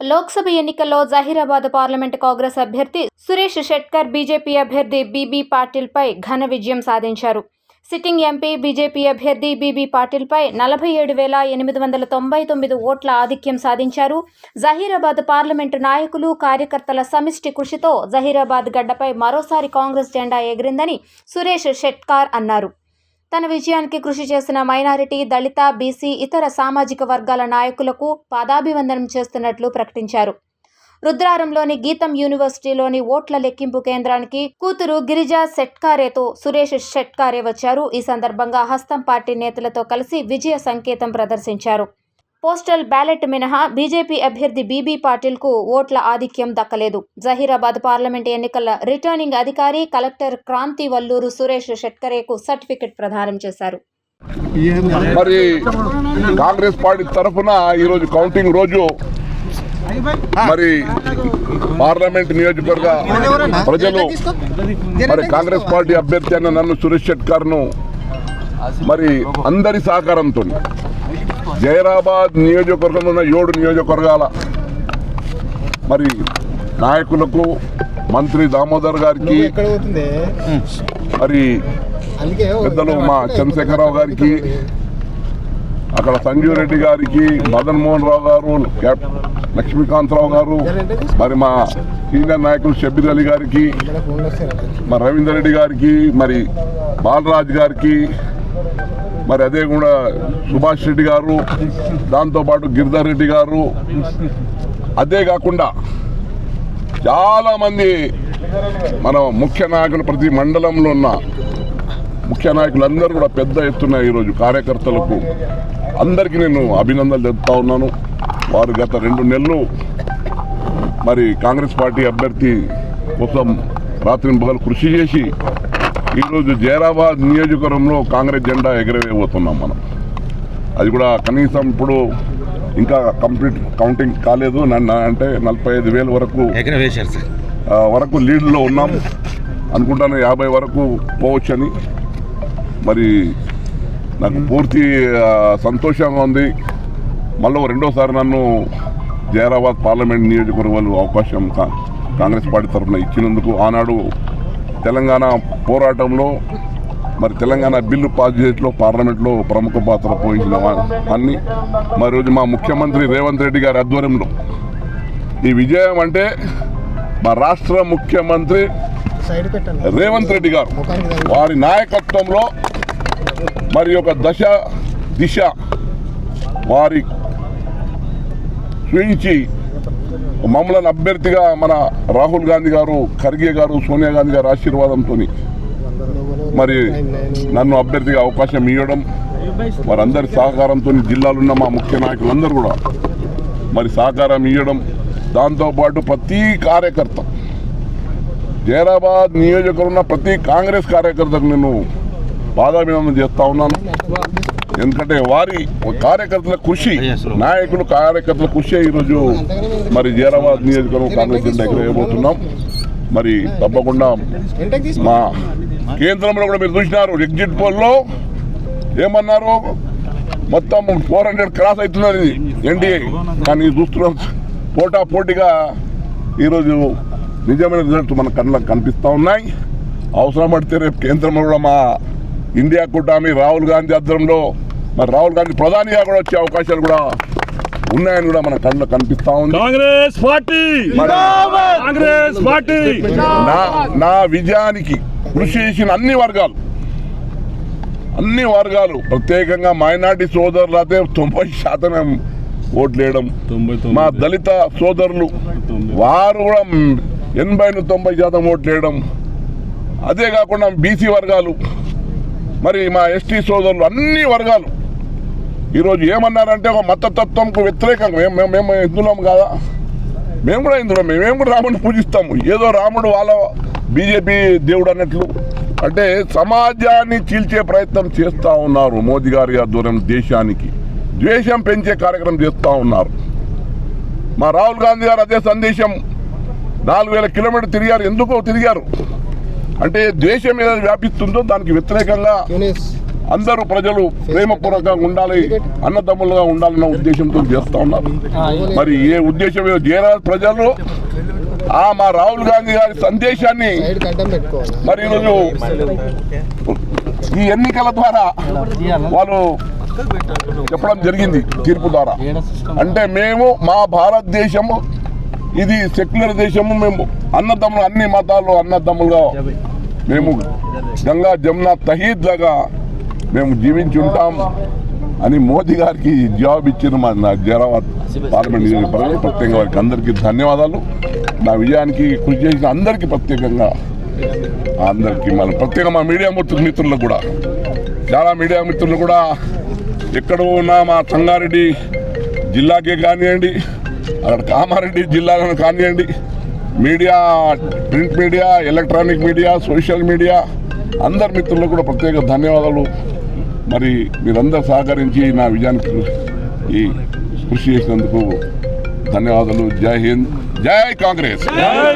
లోక్సభ ఎన్నికల్లో జహీరాబాద్ పార్లమెంట్ కాంగ్రెస్ అభ్యర్థి సురేష్ షెట్కర్ బీజేపీ అభ్యర్థి బీబీ పాటిల్పై ఘన విజయం సాధించారు. సిట్టింగ్ ఎంపీ బీజేపీ అభ్యర్థి బీబీ పాటిల్పై నలభై ఏడు వేల ఎనిమిది వందల తొంభై తొమ్మిది ఓట్ల ఆధిక్యం సాధించారు. జహీరాబాద్ పార్లమెంటు నాయకులు కార్యకర్తల సమిష్టి కృషితో జహీరాబాద్ గడ్డపై మరోసారి కాంగ్రెస్ జెండా ఎగిరిందని సురేష్ షెట్కార్ అన్నారు. తన విజయానికి కృషి చేసిన మైనారిటీ దళిత బీసీ ఇతర సామాజిక వర్గాల నాయకులకు పాదాభివందనం చేస్తున్నట్లు ప్రకటించారు. రుద్రారంలోని గీతం యూనివర్సిటీలోని ఓట్ల లెక్కింపు కేంద్రానికి కూతురు గిరిజా షెట్కారేతో సురేష్ షెట్కారే వచ్చారు. ఈ సందర్భంగా హస్తం పార్టీ నేతలతో కలిసి విజయ సంకేతం ప్రదర్శించారు. పోస్టల్ బ్యాలెట్ మినహా బీజేపీ అభ్యర్థి బీబీ పాటిల్కు ఓట్ల ఆధిక్యం దక్కలేదు. జహీరాబాద్ పార్లమెంట్ ఎన్నికల రిటర్నింగ్ అధికారి కలెక్టర్ క్రాంతి వల్లూరు సురేష్ షెట్కరేకు సర్టిఫికెట్ ప్రదానం చేశారు. మరి కాంగ్రెస్ పార్టీ తరఫున ఈరోజు కౌంటింగ్ రోజు మరి పార్లమెంట్ నియోజకవర్గ ప్రజలు మరి కాంగ్రెస్ పార్టీ అభ్యర్థి అయిన నన్ను సురేష్ షెట్కర్ను మరి అందరి సహకారంతో జైరాబాద్ నియోజకవర్గంలో ఉన్న ఏడు నియోజకవర్గాల మరి నాయకులకు మంత్రి దామోదర్ గారికి మరి పెద్దలు మా చంద్రశేఖరరావు గారికి అక్కడ సంజీవ్ రెడ్డి గారికి మదన్ మోహన్ రావు గారు లక్ష్మీకాంతరావు గారు మరి మా సీనియర్ నాయకులు షబ్బీర్ అలీ గారికి మరి రవీందర్ రెడ్డి గారికి మరి బాలరాజ్ గారికి మరి అదే కూడా సుభాష్ రెడ్డి గారు దాంతోపాటు గిరిధర్ రెడ్డి గారు. అదే కాకుండా చాలామంది మన ముఖ్య నాయకులు ప్రతి మండలంలో ఉన్న ముఖ్య నాయకులందరూ కూడా పెద్ద ఎత్తున ఈరోజు కార్యకర్తలకు అందరికీ నేను అభినందనలు తెలుపుతా ఉన్నాను. వారు గత రెండు నెలలు మరి కాంగ్రెస్ పార్టీ అభ్యర్థి కోసం రాత్రి పగలు కృషి చేసి ఈరోజు జైరాబాద్ నియోజకవర్గంలో కాంగ్రెస్ జెండా ఎగరవేయబోతున్నాం మనం. అది కూడా కనీసం ఇప్పుడు ఇంకా కంప్లీట్ కౌంటింగ్ కాలేదు. నన్ను అంటే నలభై ఐదు వేల వరకు వరకు లీడ్లో ఉన్నాం. అనుకుంటాను యాభై వరకు పోవచ్చని. మరి నాకు పూర్తి సంతోషంగా ఉంది. మళ్ళీ రెండోసారి నన్ను జైరాబాద్ పార్లమెంట్ నియోజకవర్గాలు అవకాశం కాంగ్రెస్ పార్టీ తరఫున ఇచ్చినందుకు ఆనాడు తెలంగాణ పోరాటంలో మరి తెలంగాణ బిల్లు పాస్ చేయట్లో పార్లమెంట్లో ప్రముఖ పాత్ర పోషించిన వా- అన్ని. మరి రోజు మా ముఖ్యమంత్రి రేవంత్ రెడ్డి గారి ఆధ్వర్యంలో ఈ విజయం అంటే మా రాష్ట్ర ముఖ్యమంత్రి రేవంత్ రెడ్డి గారు. వారి నాయకత్వంలో మరి ఒక దశ దిశ వారి చూయించి మమ్మల్ని అభ్యర్థిగా మన రాహుల్ గాంధీ గారు ఖర్గే గారు సోనియా గాంధీ గారు ఆశీర్వాదంతో మరి నన్ను అభ్యర్థిగా అవకాశం ఇవ్వడం వారందరి సహకారంతో జిల్లాలున్న మా ముఖ్య నాయకులందరూ కూడా మరి సహకారం ఇవ్వడం దాంతోపాటు ప్రతి కార్యకర్త జైరాబాద్ నియోజకవర్గం ఉన్న ప్రతి కాంగ్రెస్ కార్యకర్తకు నేను బాధాభినందన చేస్తా ఉన్నాను. ఎందుకంటే వారి కార్యకర్తల కృషి నాయకులు కార్యకర్తల కృషి ఈరోజు మరి జీరాబాద్ నియోజకవర్గం కాంగ్రెస్ జెండా ఎగరేయబోతున్నాం మరి తప్పకుండా మా కేంద్రంలో కూడా మీరు చూసినారు ఎగ్జిట్ పోల్లో ఏమన్నారు? మొత్తం ఫోర్ హండ్రెడ్ క్రాస్ అవుతున్నది ఎన్డీఏ కానీ చూస్తున్నాం పోటా పోటీగా ఈరోజు నిజమైన రిజల్ట్ మన కళ్ళకు కనిపిస్తూ ఉన్నాయి. అవసరం పడితే రేపు కేంద్రంలో కూడా మా ఇండియా కూటమి రాహుల్ గాంధీ అద్దంలో మరి రాహుల్ గాంధీ ప్రధానిగా కూడా వచ్చే అవకాశాలు కూడా ఉన్నాయని కూడా మన కళ్ళకు కనిపిస్తూ ఉంది. Congress party! Congress party! నా నా విజయానికి కృషి చేసిన అన్ని వర్గాలు అన్ని వర్గాలు ప్రత్యేకంగా మైనార్టీ సోదరులు అయితే తొంభై శాతం ఓట్లు వేయడం. మా దళిత సోదరులు వారు కూడా ఎనభై తొంభై శాతం ఓట్లు వేయడం. అదే కాకుండా బీసీ వర్గాలు మరి మా ఎస్టీ సోదరులు అన్ని వర్గాలు ఈరోజు ఏమన్నారంటే ఒక మతతత్వంకు వ్యతిరేకంగా మేము మేము హిందులం కాదా? మేము కూడా ఇందులో మేము కూడా రాముడిని పూజిస్తాము. ఏదో రాముడు వాళ్ళ బీజేపీ దేవుడు అన్నట్లు. అంటే సమాజాన్ని చీల్చే ప్రయత్నం చేస్తూ ఉన్నారు మోదీ గారి ఆధ్వర్యం దేశానికి. ద్వేషం పెంచే కార్యక్రమం చేస్తూ ఉన్నారు. మా రాహుల్ గాంధీ గారు అదే సందేశం. నాలుగు వేల కిలోమీటర్ తిరిగారు. ఎందుకో తిరిగారు? అంటే ద్వేషం ఏదైనా వ్యాపిస్తుందో దానికి వ్యతిరేకంగా అందరూ ప్రజలు ప్రేమపూర్వకంగా ఉండాలి అన్నదమ్ములుగా ఉండాలన్న ఉద్దేశంతో చేస్తా ఉన్నారు. మరి ఏ ఉద్దేశం చేరా ప్రజలు. ఆ మా రాహుల్ గాంధీ గారి సందేశాన్ని మరి ఈరోజు ఈ ఎన్నికల ద్వారా వాళ్ళు చెప్పడం జరిగింది తీర్పు ద్వారా. అంటే మేము మా భారతదేశము ఇది సెక్యులర్ దేశము మేము అన్నదమ్ములు అన్ని మతాలు అన్నదమ్ములుగా మేము గంగా జమున తహీద్ లాగా మేము జీవించి ఉంటాం అని మోదీ గారికి జవాబు ఇచ్చిన మా నా జరాబాద్ పార్లమెంట్ నియోజకవర్గం ప్రత్యేకంగా వారికి అందరికీ ధన్యవాదాలు. నా విజయానికి కృషి చేసిన అందరికీ ప్రత్యేకంగా అందరికీ మన ప్రత్యేక మా మీడియా మిత్రులకు కూడా. చాలా మీడియా మిత్రులు కూడా ఎక్కడ ఉన్నా మా సంగారెడ్డి జిల్లాకే కానివ్వండి అక్కడ కామారెడ్డి జిల్లాలను కానివ్వండి media print media electronic media social media అందరి మిత్రులకు కూడా ప్రత్యేక ధన్యవాదాలు. మరి మీరందరూ సహకరించి నా విజయానికి ఈ కృషి చేసినందుకు ధన్యవాదాలు. జై హింద్. జై కాంగ్రెస్.